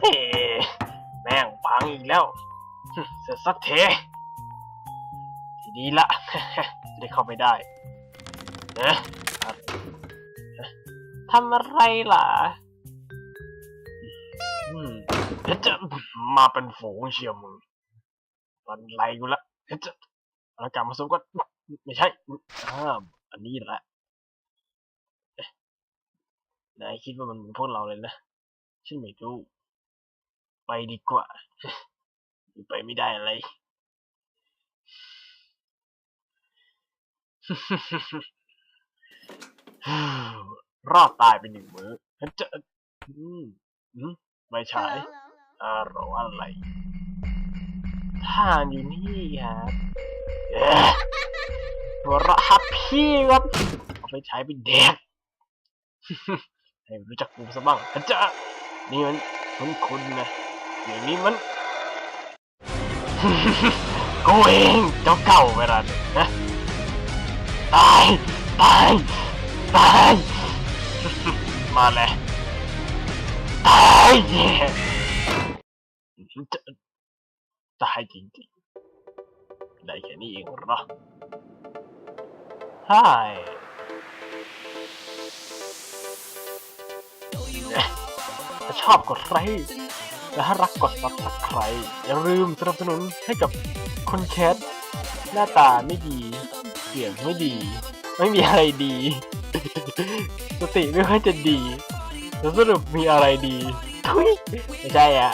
เฮ้แม่งปังอีกแล้วเสร็จสักเท ทีดีละจะได้เข้าไปได้เนะทำอะไรล่ะเดี๋ยวจะมาเป็นฝูงเชียวมึงมันไรกูละเดี๋ยวจะเอากลับมาสู้ก็ไม่ใช่อ่าอันนี้แหละเอ๊ะนายคิดว่ามันเหมือนพวกเราเลยนะฉันไม่รู้ ไปดีกว่า ไปไม่ได้อะไร รอดตายไปหนึ่งมื้อฉันจะอืมอืมไม่ใช่อารออะไรท่านอยู่นี่ครับเอ๊ะหัวเราะฮับพี่ครับเอาไปใช้ไปแดกให้รู้จักกูซะบ้างฉันจะนี่มันคุณคุณนะ อย่างนี้มันกูเองเจ้าเก่าเวลาเนะตายตายตายมาเลยตายตายจริงๆได้แค่นี้เองเหรอใช่ถ้าชอบกดไลค์ และถ้ารักกดซับสไครต์อย่าลืมสนับสนุนให้กับคนแคสหน้าตาไม่ดี เสียงไม่ดี ไม่มีอะไรดี สติไม่ค่อยจะดีแล้วสรุปมีอะไรดีทุยไม่ใช่อะ